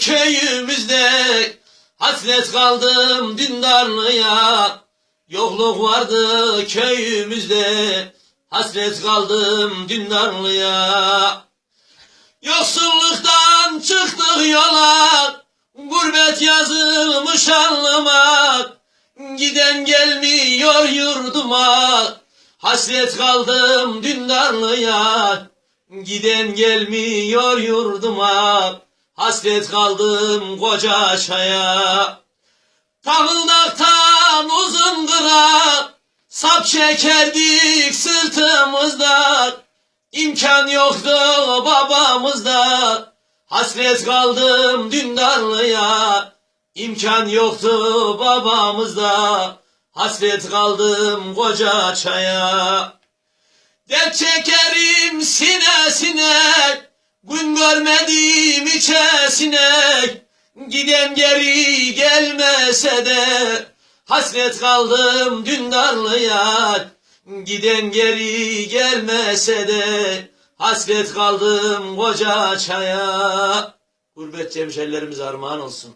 köyümüzde. Hasret kaldım dindarlığa Yokluk vardı köyümüzde. Hasret kaldım dindarlığa Yoksulluktan çıktık yola. Gurbet yazılmış alnıma Giden gelmiyor yurduma. Hasret kaldım dindarlığa Giden gelmiyor yurduma. Hasret kaldım koca çaya. Tahıldaktan uzun kıra Sap çekerdik sırtımızda. İmkan yoktu babamızda. Hasret kaldım dündarlıya İmkan yoktu babamızda. Hasret kaldım koca çaya. Dert çekerim görmedim içesine Giden geri gelmese de. Hasret kaldım dündarlıya Giden geri gelmese de. Hasret kaldım koca çaya. Gurbet hemşerilerimiz armağan olsun.